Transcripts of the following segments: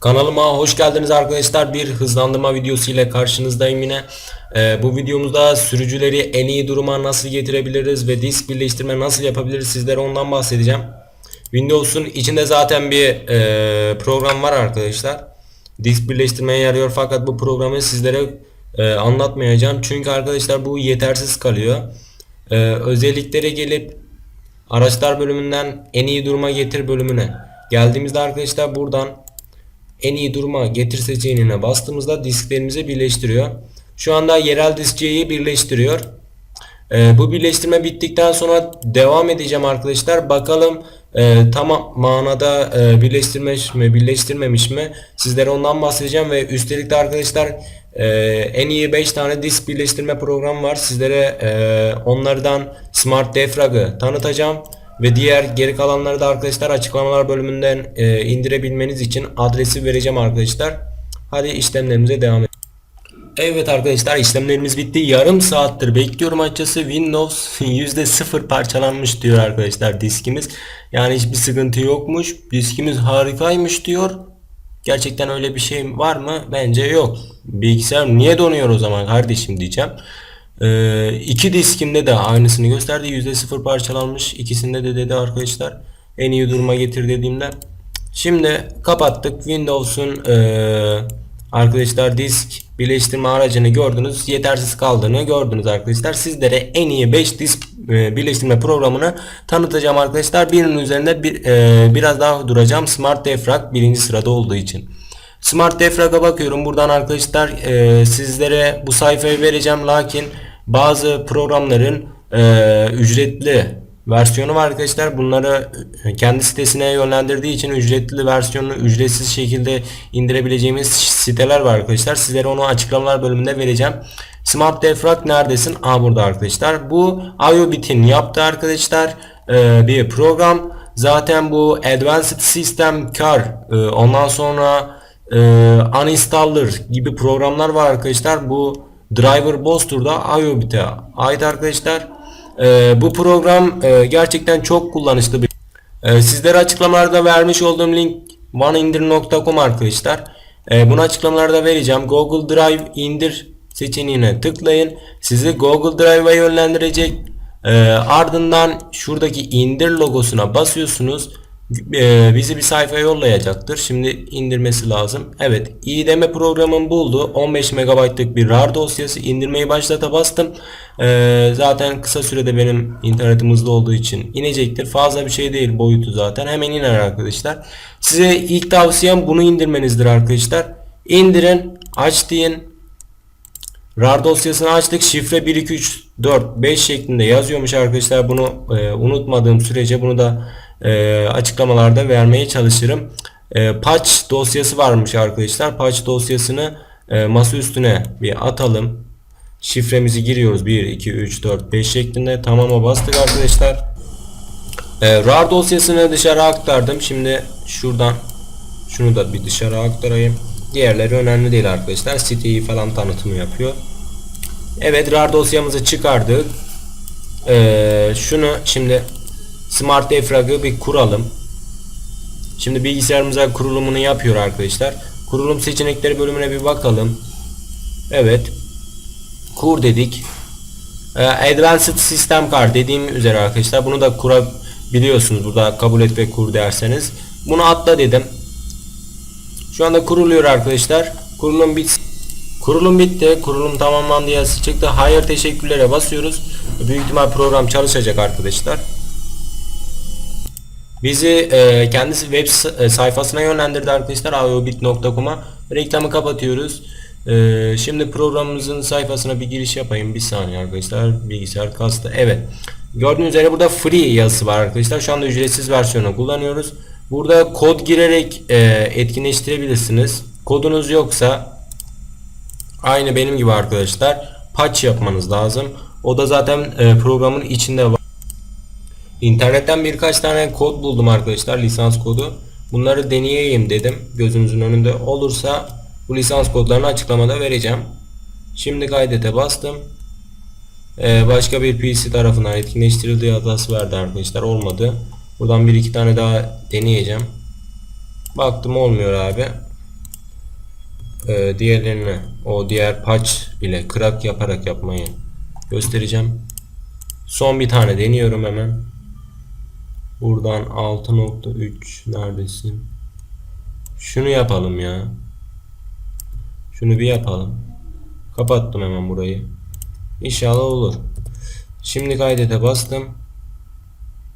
Kanalıma hoş geldiniz arkadaşlar. Bir hızlandırma videosu ile karşınızdayım yine. Ee, bu videomuzda sürücüleri en iyi duruma nasıl getirebiliriz ve disk birleştirme nasıl yapabiliriz sizlere ondan bahsedeceğim. Windows'un içinde zaten bir e, program var arkadaşlar. Disk birleştirmeye yarıyor fakat bu programı sizlere e, anlatmayacağım. Çünkü arkadaşlar bu yetersiz kalıyor. E, özelliklere gelip araçlar bölümünden en iyi duruma getir bölümüne geldiğimizde arkadaşlar buradan en iyi duruma getir seçeneğine bastığımızda disklerimizi birleştiriyor. Şu anda yerel disk birleştiriyor. Ee, bu birleştirme bittikten sonra devam edeceğim arkadaşlar. Bakalım e, tam manada e, birleştirmiş mi birleştirmemiş mi sizlere ondan bahsedeceğim ve üstelik de arkadaşlar e, en iyi 5 tane disk birleştirme programı var. Sizlere e, onlardan Smart Defrag'ı tanıtacağım. Ve diğer geri kalanları da arkadaşlar açıklamalar bölümünden e, indirebilmeniz için adresi vereceğim arkadaşlar. Hadi işlemlerimize devam edelim. Evet arkadaşlar işlemlerimiz bitti. Yarım saattir bekliyorum açıkçası. Windows %0 parçalanmış diyor arkadaşlar diskimiz. Yani hiçbir sıkıntı yokmuş. Diskimiz harikaymış diyor. Gerçekten öyle bir şey var mı? Bence yok. Bilgisayar niye donuyor o zaman kardeşim diyeceğim. Ee, iki diskimde de aynısını gösterdi. %0 parçalanmış. İkisinde de dedi arkadaşlar. En iyi duruma getir dediğimde. Şimdi kapattık. Windows'un eee, arkadaşlar disk birleştirme aracını gördünüz. Yetersiz kaldığını gördünüz arkadaşlar. Sizlere en iyi 5 disk e, birleştirme programını tanıtacağım arkadaşlar. Birinin üzerinde bir, e, biraz daha duracağım. Smart Defrag birinci sırada olduğu için. Smart Defrag'a bakıyorum. Buradan arkadaşlar e, sizlere bu sayfayı vereceğim. Lakin bazı programların e, ücretli versiyonu var arkadaşlar. Bunları kendi sitesine yönlendirdiği için ücretli versiyonunu ücretsiz şekilde indirebileceğimiz siteler var arkadaşlar. Sizlere onu açıklamalar bölümünde vereceğim. Smart Defrag neredesin? Aa burada arkadaşlar. Bu IOBIT'in yaptığı arkadaşlar e, bir program. Zaten bu Advanced System Car e, ondan sonra e, Uninstaller gibi programlar var arkadaşlar. Bu Driver Booster da IOBIT'e ait arkadaşlar. Ee, bu program e, gerçekten çok kullanışlı bir. Ee, sizlere açıklamalarda vermiş olduğum link oneindir.com arkadaşlar. Ee, bunu açıklamalarda vereceğim. Google Drive indir seçeneğine tıklayın. Sizi Google Drive'a yönlendirecek. Ee, ardından şuradaki indir logosuna basıyorsunuz. Ee, bizi bir sayfaya yollayacaktır. Şimdi indirmesi lazım. Evet, IDM programım buldu. 15 MB'lık bir RAR dosyası indirmeyi başlata bastım. Ee, zaten kısa sürede benim internetim hızlı olduğu için inecektir. Fazla bir şey değil boyutu zaten. Hemen iner arkadaşlar. Size ilk tavsiyem bunu indirmenizdir arkadaşlar. İndirin, aç deyin. RAR dosyasını açtık. Şifre 1 2 3 4 5 şeklinde yazıyormuş arkadaşlar. Bunu e, unutmadığım sürece bunu da e, açıklamalarda vermeye çalışırım. E, patch dosyası varmış arkadaşlar. Patch dosyasını e, masa üstüne bir atalım. Şifremizi giriyoruz. 1 2 3 4 5 şeklinde. Tamama bastık arkadaşlar. E, RAR dosyasını dışarı aktardım. Şimdi şuradan şunu da bir dışarı aktarayım. Diğerleri önemli değil arkadaşlar. Siteyi falan tanıtımı yapıyor. Evet RAR dosyamızı çıkardık. Ee, şunu şimdi Smart Defrag'ı bir kuralım. Şimdi bilgisayarımıza kurulumunu yapıyor arkadaşlar. Kurulum seçenekleri bölümüne bir bakalım. Evet. Kur dedik. Ee, Advanced System Card dediğim üzere arkadaşlar. Bunu da kurabiliyorsunuz. Burada kabul et ve kur derseniz. Bunu atla dedim. Şu anda kuruluyor arkadaşlar. Kurulum bit Kurulum bitti. Kurulum tamamlandı yazısı çıktı. Hayır teşekkürlere basıyoruz. Büyük ihtimal program çalışacak arkadaşlar. Bizi e, kendisi web s- sayfasına yönlendirdi arkadaşlar aviobit.com'a. Reklamı kapatıyoruz. E, şimdi programımızın sayfasına bir giriş yapayım. Bir saniye arkadaşlar. Bilgisayar kastı. Evet. Gördüğünüz üzere burada free yazısı var arkadaşlar. Şu anda ücretsiz versiyonu kullanıyoruz. Burada kod girerek e, etkinleştirebilirsiniz. Kodunuz yoksa aynı benim gibi arkadaşlar patch yapmanız lazım. O da zaten e, programın içinde var. İnternetten birkaç tane kod buldum arkadaşlar lisans kodu. Bunları deneyeyim dedim. Gözünüzün önünde olursa bu lisans kodlarını açıklamada vereceğim. Şimdi kaydete bastım. Ee, başka bir PC tarafından etkinleştirildiği hatası verdi arkadaşlar. Olmadı. Buradan bir iki tane daha deneyeceğim. Baktım olmuyor abi. e, diğerlerini o diğer patch ile crack yaparak yapmayı göstereceğim. Son bir tane deniyorum hemen. Buradan 6.3 neredesin? Şunu yapalım ya. Şunu bir yapalım. Kapattım hemen burayı. İnşallah olur. Şimdi kaydete bastım.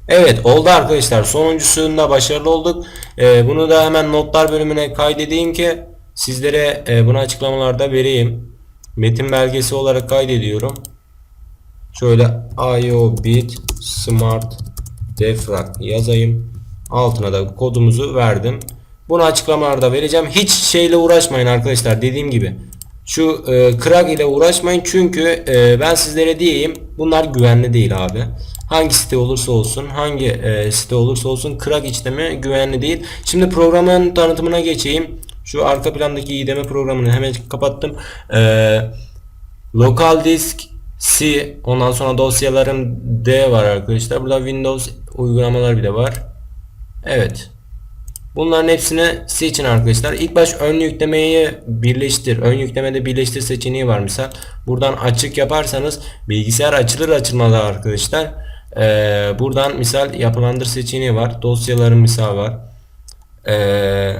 Evet oldu arkadaşlar. Sonuncusunda başarılı olduk. Ee, bunu da hemen notlar bölümüne kaydedeyim ki sizlere e, bunu açıklamalarda vereyim. Metin belgesi olarak kaydediyorum. Şöyle IOBIT Smart Defrag yazayım. Altına da kodumuzu verdim. Bunu açıklamalarda vereceğim. Hiç şeyle uğraşmayın arkadaşlar. Dediğim gibi. Şu e, Krag ile uğraşmayın çünkü e, ben sizlere diyeyim bunlar güvenli değil abi. Hangi site olursa olsun, hangi e, site olursa olsun Krag işlemi güvenli değil. Şimdi programın tanıtımına geçeyim. Şu arka plandaki IDM programını hemen kapattım. E, lokal disk C, ondan sonra dosyaların D var arkadaşlar. Burada Windows uygulamalar bile var. Evet. Bunların hepsini seçin arkadaşlar. İlk baş ön yüklemeyi birleştir. Ön yüklemede birleştir seçeneği var misal. Buradan açık yaparsanız bilgisayar açılır açılmaz arkadaşlar. Ee, buradan misal yapılandır seçeneği var. Dosyaların misal var. Ee,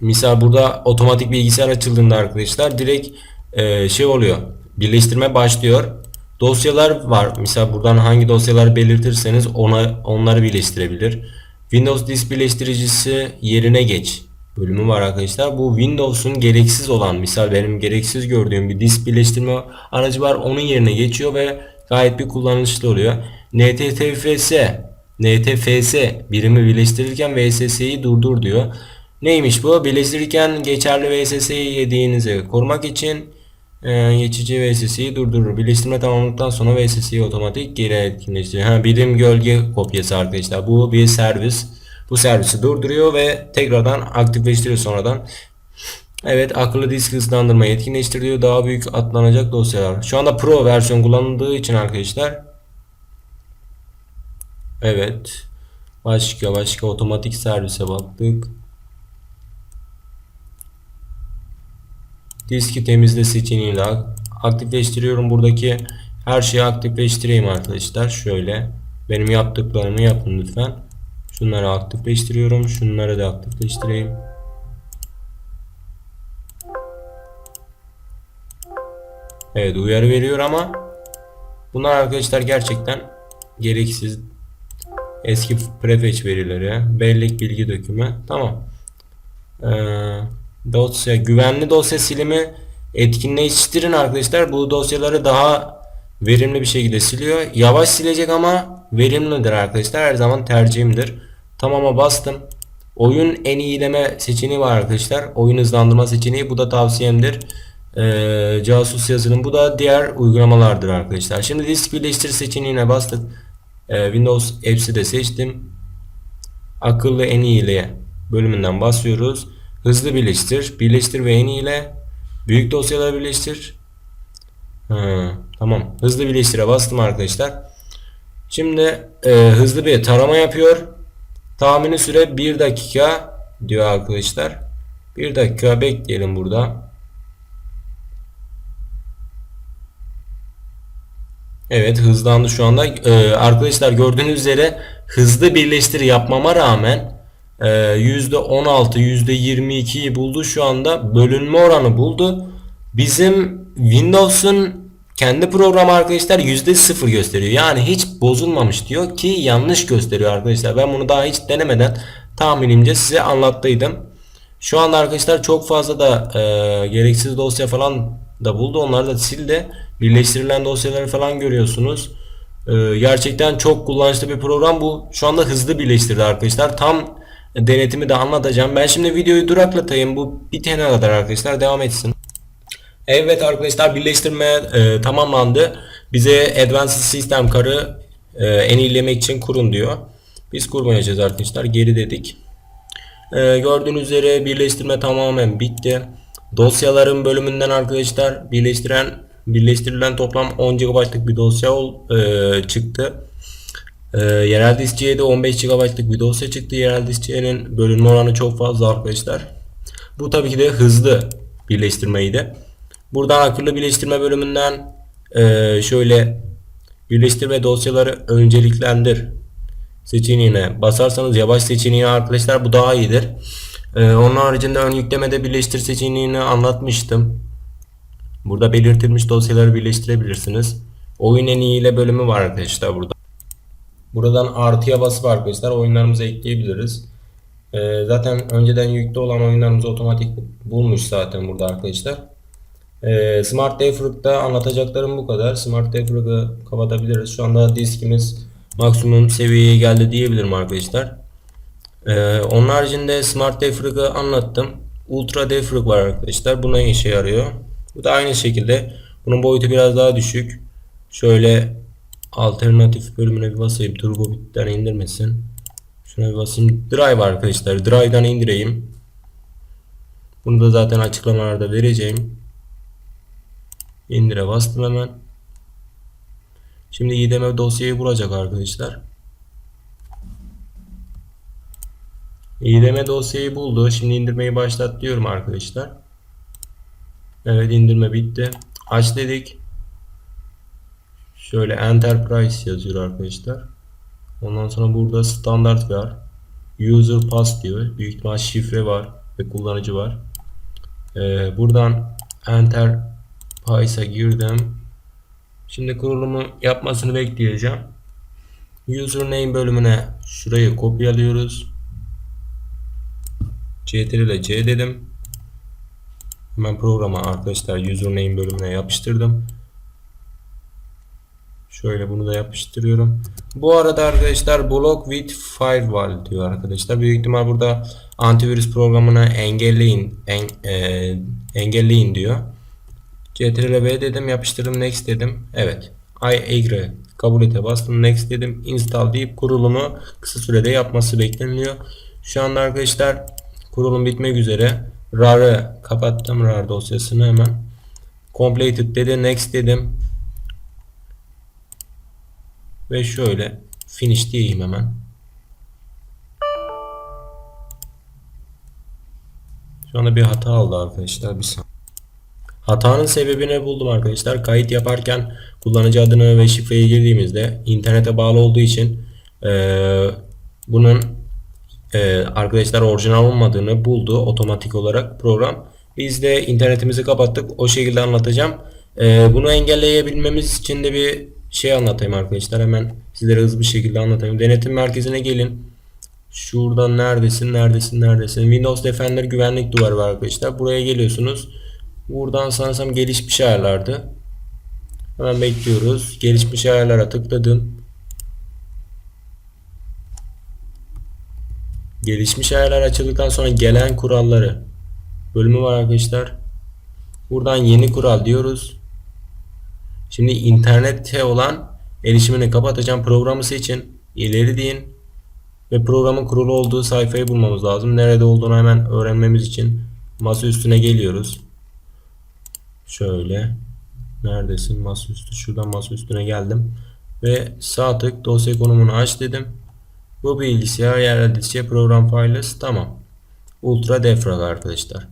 misal burada otomatik bilgisayar açıldığında arkadaşlar direkt e, şey oluyor. Birleştirme başlıyor. Dosyalar var. Misal buradan hangi dosyaları belirtirseniz ona onları birleştirebilir. Windows disk birleştiricisi yerine geç bölümü var arkadaşlar. Bu Windows'un gereksiz olan misal benim gereksiz gördüğüm bir disk birleştirme aracı var. Onun yerine geçiyor ve gayet bir kullanışlı oluyor. NTFS NTFS birimi birleştirirken VSS'yi durdur diyor. Neymiş bu? Birleştirirken geçerli VSS'yi yediğinizi korumak için e, geçici VSS'yi durdurur. Birleştirme tamamladıktan sonra VSS'yi otomatik geri etkinleştirir. Ha, birim gölge kopyası arkadaşlar. Bu bir servis. Bu servisi durduruyor ve tekrardan aktifleştiriyor sonradan. Evet akıllı disk hızlandırma etkinleştiriyor. Daha büyük atlanacak dosyalar. Şu anda Pro versiyon kullanıldığı için arkadaşlar. Evet. Başka başka otomatik servise baktık. Diski temizle seçeneğiyle aktifleştiriyorum. Buradaki her şeyi aktifleştireyim arkadaşlar. Şöyle. Benim yaptıklarımı yapın lütfen. Şunları aktifleştiriyorum. Şunları da aktifleştireyim. Evet uyarı veriyor ama bunlar arkadaşlar gerçekten gereksiz eski prefetch verileri bellek bilgi dökümü tamam ee, dosya güvenli dosya silimi etkinleştirin arkadaşlar. Bu dosyaları daha verimli bir şekilde siliyor. Yavaş silecek ama verimlidir arkadaşlar. Her zaman tercihimdir. Tamama bastım. Oyun en iyileme seçeneği var arkadaşlar. Oyun hızlandırma seçeneği bu da tavsiyemdir. Ee, casus yazılım bu da diğer uygulamalardır arkadaşlar. Şimdi disk birleştir seçeneğine bastık. Ee, Windows Apps'i de seçtim. Akıllı en iyi ile bölümünden basıyoruz hızlı birleştir. Birleştir ve en ile büyük dosyaları birleştir. Ha, tamam. Hızlı birleştire bastım arkadaşlar. Şimdi e, hızlı bir tarama yapıyor. Tahmini süre 1 dakika diyor arkadaşlar. 1 dakika bekleyelim burada. Evet hızlandı şu anda. Ee, arkadaşlar gördüğünüz üzere hızlı birleştir yapmama rağmen e, %16 %22'yi buldu şu anda. Bölünme oranı buldu. Bizim Windows'un kendi programı arkadaşlar %0 gösteriyor. Yani hiç bozulmamış diyor ki yanlış gösteriyor arkadaşlar. Ben bunu daha hiç denemeden tahminimce size anlattıydım. Şu anda arkadaşlar çok fazla da e, gereksiz dosya falan da buldu. Onları da sildi. Birleştirilen dosyaları falan görüyorsunuz. Ee, gerçekten çok kullanışlı bir program bu. Şu anda hızlı birleştirdi arkadaşlar. Tam denetimi de anlatacağım. Ben şimdi videoyu duraklatayım. Bu bitene kadar arkadaşlar devam etsin. Evet arkadaşlar birleştirme e, tamamlandı. Bize Advanced System Car'ı e, enilemek için kurun diyor. Biz kurmayacağız arkadaşlar. Geri dedik. E, gördüğünüz üzere birleştirme tamamen bitti. Dosyaların bölümünden arkadaşlar birleştiren birleştirilen toplam 10 GB'lık bir dosya ol, e, çıktı. E, yerel diskçiye de 15 GB'lık bir dosya çıktı. Yerel diskçiyenin bölünme oranı çok fazla arkadaşlar. Bu tabii ki de hızlı birleştirmeydi. Buradan akıllı birleştirme bölümünden eee, şöyle birleştirme dosyaları önceliklendir seçeneğine basarsanız yavaş seçeneği arkadaşlar bu daha iyidir. Ee, onun haricinde ön yüklemede birleştir seçeneğini anlatmıştım. Burada belirtilmiş dosyaları birleştirebilirsiniz. Oyun en iyi ile bölümü var arkadaşlar burada. Buradan artıya basıp arkadaşlar oyunlarımızı ekleyebiliriz. Ee, zaten önceden yüklü olan oyunlarımızı otomatik bulmuş zaten burada arkadaşlar. Ee, Smart Defrag'da anlatacaklarım bu kadar. Smart Defrag'ı kapatabiliriz. Şu anda diskimiz maksimum seviyeye geldi diyebilirim arkadaşlar. Ee, onun haricinde Smart Defrag'ı anlattım. Ultra Defrag var arkadaşlar. Buna işe yarıyor. Bu da aynı şekilde. Bunun boyutu biraz daha düşük. Şöyle alternatif bölümüne bir basayım. Turbo Bit'ten indirmesin. Şuna bir basayım. Drive arkadaşlar. Drive'dan indireyim. Bunu da zaten açıklamalarda vereceğim. İndire bastım hemen. Şimdi IDM dosyayı bulacak arkadaşlar. IDM dosyayı buldu. Şimdi indirmeyi başlat diyorum arkadaşlar. Evet indirme bitti. Aç dedik. Şöyle Enterprise yazıyor arkadaşlar. Ondan sonra burada standart var. User pass diyor. Büyük ihtimal şifre var ve kullanıcı var. Ee, buradan Enterprise'a girdim. Şimdi kurulumu yapmasını bekleyeceğim. Username bölümüne şurayı kopyalıyoruz. Ctrl ile C dedim. Hemen programa arkadaşlar username bölümüne yapıştırdım. Şöyle bunu da yapıştırıyorum. Bu arada arkadaşlar block with firewall diyor arkadaşlar. Büyük ihtimal burada antivirüs programını engelleyin en, e, engelleyin diyor. Ctrl V dedim yapıştırdım next dedim. Evet. I agree. Kabul ete bastım next dedim. Install deyip kurulumu kısa sürede yapması bekleniliyor. Şu anda arkadaşlar kurulum bitmek üzere. RAR'ı kapattım RAR dosyasını hemen. Completed dedi next dedim. Ve şöyle finish diyeyim hemen. Şu anda bir hata aldı arkadaşlar bir saniye. Hatanın sebebini buldum arkadaşlar. Kayıt yaparken kullanıcı adını ve şifreyi girdiğimizde internete bağlı olduğu için eee, bunun eee, arkadaşlar orijinal olmadığını buldu otomatik olarak program. Biz de internetimizi kapattık. O şekilde anlatacağım. Eee, bunu engelleyebilmemiz için de bir şey anlatayım arkadaşlar. Hemen sizlere hızlı bir şekilde anlatayım. Denetim merkezine gelin. Şuradan neredesin, neredesin, neredesin? Windows Defender güvenlik duvarı var arkadaşlar. Buraya geliyorsunuz. Buradan sanırsam gelişmiş ayarlardı. Hemen bekliyoruz. Gelişmiş ayarlara tıkladım. Gelişmiş ayarlar açıldıktan sonra gelen kuralları bölümü var arkadaşlar. Buradan yeni kural diyoruz. Şimdi internete olan erişimini kapatacağım. Programı seçin. İleri deyin. Ve programın kurulu olduğu sayfayı bulmamız lazım. Nerede olduğunu hemen öğrenmemiz için masa üstüne geliyoruz. Şöyle. Neredesin masaüstü? Şuradan masa üstüne geldim. Ve sağ tık dosya konumunu aç dedim. Bu bilgisayar yerel dosya program files tamam. Ultra defrag arkadaşlar.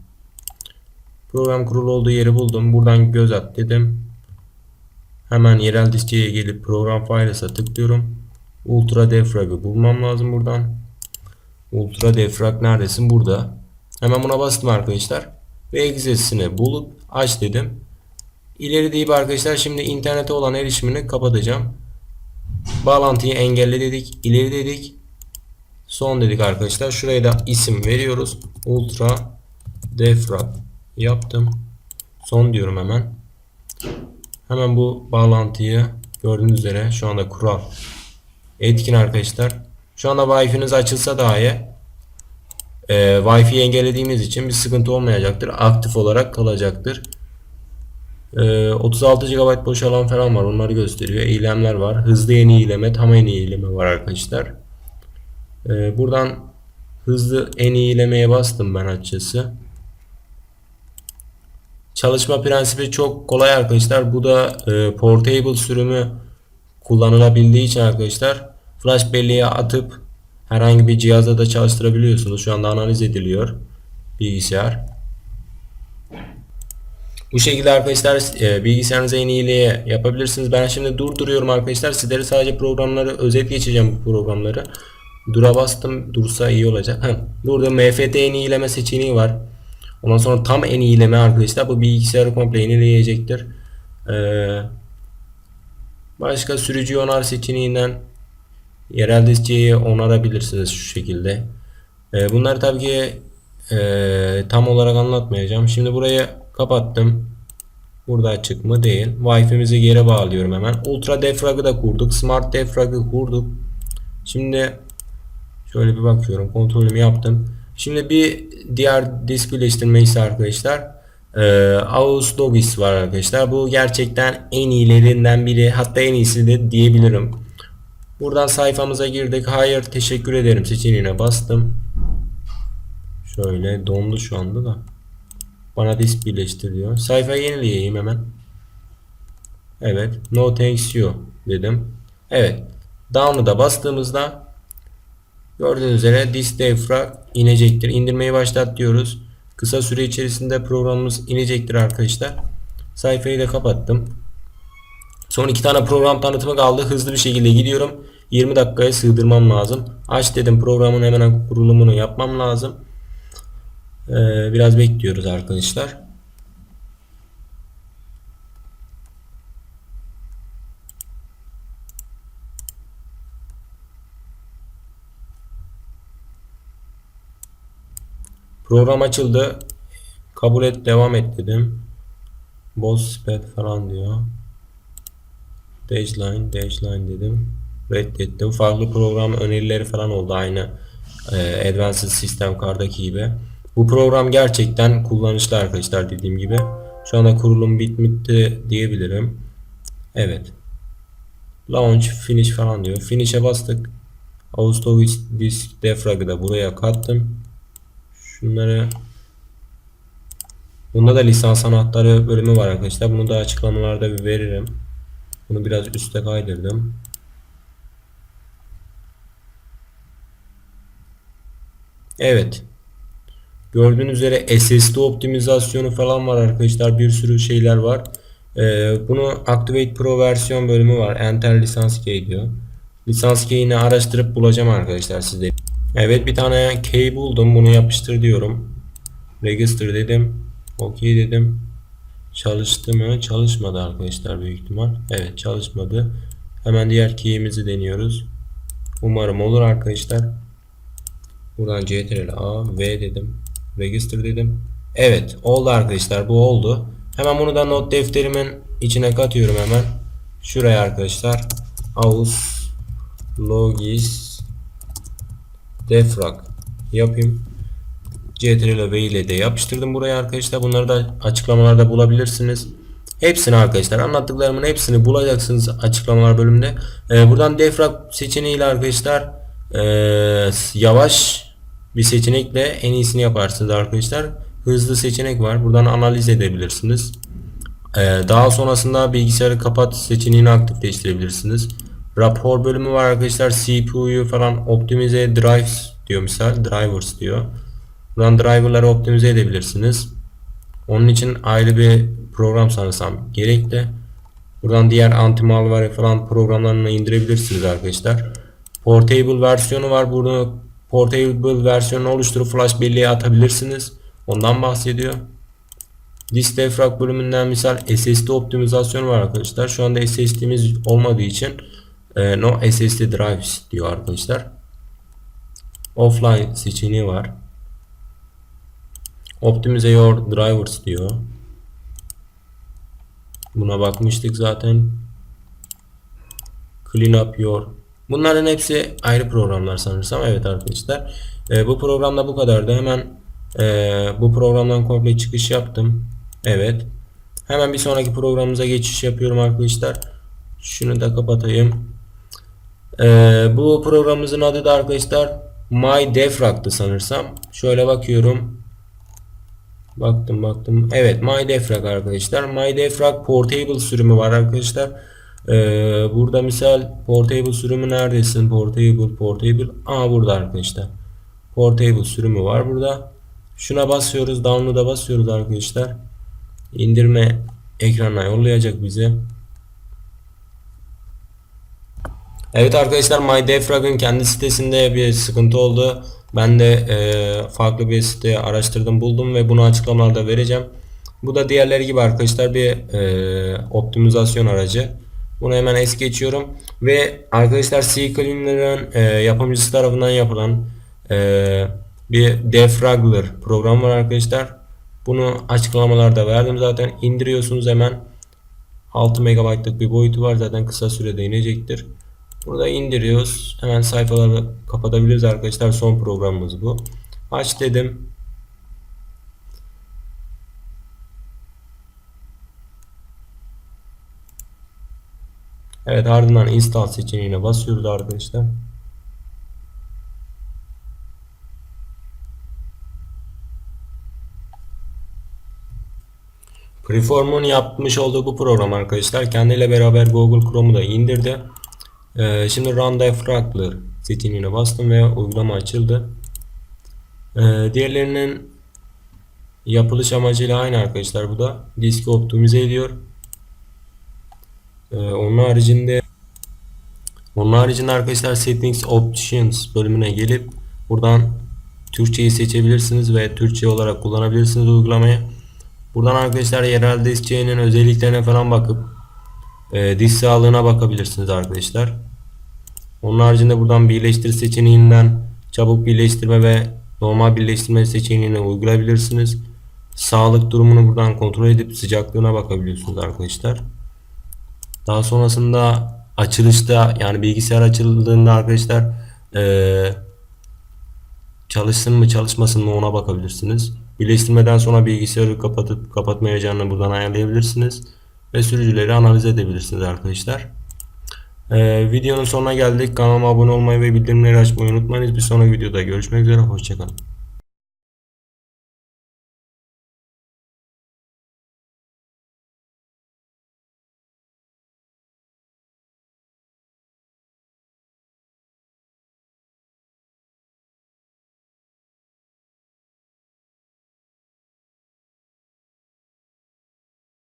Program kurulu olduğu yeri buldum. Buradan göz at dedim. Hemen yerel diskçiye gelip program files'a tıklıyorum. Ultra defrag'ı bulmam lazım buradan. Ultra defrag neredesin? Burada. Hemen buna bastım arkadaşlar. Ve exe'sini bulup aç dedim. İleri deyip arkadaşlar şimdi internete olan erişimini kapatacağım. Bağlantıyı engelle dedik. İleri dedik. Son dedik arkadaşlar. Şuraya da isim veriyoruz. Ultra defrag yaptım. Son diyorum hemen. Hemen bu bağlantıyı gördüğünüz üzere şu anda kural etkin arkadaşlar. Şu anda Wi-Fi'niz açılsa dahi e, Wi-Fi'yi engellediğimiz için bir sıkıntı olmayacaktır. Aktif olarak kalacaktır. E, 36 GB boş alan falan var. Onları gösteriyor. Eylemler var. Hızlı yeni eyleme, tam en iyi eyleme var arkadaşlar. E, buradan hızlı en iyi eylemeye bastım ben açıkçası. Çalışma prensibi çok kolay arkadaşlar. Bu da e, portable sürümü kullanılabildiği için arkadaşlar flash belleğe atıp herhangi bir cihazda da çalıştırabiliyorsunuz. Şu anda analiz ediliyor bilgisayar. Bu şekilde arkadaşlar e, bilgisayarınıza en iyiliği yapabilirsiniz. Ben şimdi durduruyorum arkadaşlar. Sizlere sadece programları özet geçeceğim bu programları. Dura bastım. Dursa iyi olacak. Heh, burada MFT en iyileme seçeneği var. Ondan sonra tam en iyileme arkadaşlar. Bu bilgisayarı komple yenileyecektir. Ee, başka sürücü onar seçeneğinden yerel diskçeyi onarabilirsiniz şu şekilde. Ee, bunları tabii ki e, tam olarak anlatmayacağım. Şimdi burayı kapattım. Burada açık mı? Değil. Wi-Fi'mizi geri bağlıyorum hemen. Ultra defrag'ı da kurduk. Smart defrag'ı kurduk. Şimdi şöyle bir bakıyorum. Kontrolümü yaptım. Şimdi bir diğer disk arkadaşlar e, Aus Logis var arkadaşlar. Bu gerçekten en iyilerinden biri. Hatta en iyisi de diyebilirim. Buradan sayfamıza girdik. Hayır teşekkür ederim seçeneğine bastım. Şöyle dondu şu anda da. Bana disk birleştir diyor. Sayfayı yenileyeyim hemen. Evet. No thanks you dedim. Evet. Download'a bastığımızda gördüğünüz üzere disk defrag inecektir. İndirmeyi başlat diyoruz. Kısa süre içerisinde programımız inecektir arkadaşlar. Sayfayı da kapattım. Son iki tane program tanıtımı kaldı. Hızlı bir şekilde gidiyorum. 20 dakikaya sığdırmam lazım. Aç dedim programın hemen kurulumunu yapmam lazım. Ee, biraz bekliyoruz arkadaşlar. Program açıldı. Kabul et devam et dedim. Boss spec falan diyor. Dashline, Dashline dedim. Reddettim. Farklı program önerileri falan oldu aynı e, Advanced System Card'daki gibi. Bu program gerçekten kullanışlı arkadaşlar dediğim gibi. Şu anda kurulum bitmişti diyebilirim. Evet. Launch, finish falan diyor. Finish'e bastık. Ağustos disk defrag'ı da buraya kattım. Şunları Bunda da lisans anahtarı bölümü var arkadaşlar. Bunu da açıklamalarda bir veririm. Bunu biraz üste kaydırdım. Evet. Gördüğünüz üzere SSD optimizasyonu falan var arkadaşlar. Bir sürü şeyler var. Ee, bunu Activate Pro versiyon bölümü var. Enter lisans key diyor. Lisans key'ini araştırıp bulacağım arkadaşlar sizde. Evet bir tane key buldum. Bunu yapıştır diyorum. Register dedim. OK dedim. Çalıştı mı? Çalışmadı arkadaşlar büyük ihtimal. Evet çalışmadı. Hemen diğer key'imizi deniyoruz. Umarım olur arkadaşlar. Buradan CTRL A V dedim. Register dedim. Evet oldu arkadaşlar bu oldu. Hemen bunu da not defterimin içine katıyorum hemen. Şuraya arkadaşlar. Aus Logis Defrag yapayım. CTRL V ile de yapıştırdım buraya arkadaşlar. Bunları da açıklamalarda bulabilirsiniz. Hepsini arkadaşlar anlattıklarımın hepsini bulacaksınız açıklamalar bölümünde. Ee, buradan defrag seçeneğiyle arkadaşlar ee, yavaş bir seçenekle en iyisini yaparsınız arkadaşlar. Hızlı seçenek var. Buradan analiz edebilirsiniz. Ee, daha sonrasında bilgisayarı kapat seçeneğini aktifleştirebilirsiniz. Rapor bölümü var arkadaşlar. CPU'yu falan optimize drives diyor misal. Drivers diyor. Buradan driverları optimize edebilirsiniz. Onun için ayrı bir program sanırsam gerekli. Buradan diğer anti malware falan programlarını indirebilirsiniz arkadaşlar. Portable versiyonu var. Bunu portable versiyonu oluşturup flash belleğe atabilirsiniz. Ondan bahsediyor. Disk defrag bölümünden misal SSD optimizasyonu var arkadaşlar. Şu anda SSD'miz olmadığı için e, no SSD drives diyor arkadaşlar. Offline seçeneği var. Optimize your drivers diyor. Buna bakmıştık zaten. Clean up your. Bunların hepsi ayrı programlar sanırsam. Evet arkadaşlar. E, bu programda bu kadardı. Hemen e, bu programdan komple çıkış yaptım. Evet. Hemen bir sonraki programımıza geçiş yapıyorum arkadaşlar. Şunu da kapatayım. E, bu programımızın adı da arkadaşlar My Defrag'tı sanırsam. Şöyle bakıyorum. Baktım baktım. Evet My Defrag arkadaşlar. My Defrag Portable sürümü var arkadaşlar. Ee, burada misal Portable sürümü neredesin? Portable Portable. Aa burada arkadaşlar. Portable sürümü var burada. Şuna basıyoruz. Download'a basıyoruz arkadaşlar. indirme ekranına yollayacak bize. Evet arkadaşlar MyDefrag'ın kendi sitesinde bir sıkıntı oldu. Ben de e, farklı bir site araştırdım buldum ve bunu açıklamalarda vereceğim. Bu da diğerleri gibi arkadaşlar bir e, optimizasyon aracı. Bunu hemen es geçiyorum. Ve arkadaşlar CCleaner'ın e, yapımcısı tarafından yapılan e, bir defragler program var arkadaşlar. Bunu açıklamalarda verdim zaten. indiriyorsunuz hemen. 6 MB'lık bir boyutu var zaten kısa sürede inecektir. Burada indiriyoruz. Hemen sayfaları kapatabiliriz arkadaşlar. Son programımız bu. Aç dedim. Evet ardından install seçeneğine basıyoruz arkadaşlar. Preform'un yapmış olduğu bu program arkadaşlar kendiyle beraber Google Chrome'u da indirdi. Ee, şimdi Run Defragler seçeneğine bastım ve uygulama açıldı. Ee, diğerlerinin yapılış amacıyla aynı arkadaşlar bu da. Diski optimize ediyor. Ee, onun haricinde onun haricinde arkadaşlar Settings Options bölümüne gelip buradan Türkçeyi seçebilirsiniz ve Türkçe olarak kullanabilirsiniz uygulamayı. Buradan arkadaşlar yerel diskçeğinin özelliklerine falan bakıp e, disk sağlığına bakabilirsiniz arkadaşlar. Onun haricinde buradan birleştir seçeneğinden çabuk birleştirme ve normal birleştirme seçeneğini uygulayabilirsiniz. Sağlık durumunu buradan kontrol edip sıcaklığına bakabiliyorsunuz arkadaşlar. Daha sonrasında açılışta yani bilgisayar açıldığında arkadaşlar ee, çalışsın mı çalışmasın mı ona bakabilirsiniz. Birleştirmeden sonra bilgisayarı kapatıp kapatmayacağını buradan ayarlayabilirsiniz. Ve sürücüleri analiz edebilirsiniz arkadaşlar. Ee, videonun sonuna geldik. Kanalıma abone olmayı ve bildirimleri açmayı unutmayınız. Bir sonraki videoda görüşmek üzere. Hoşçakalın.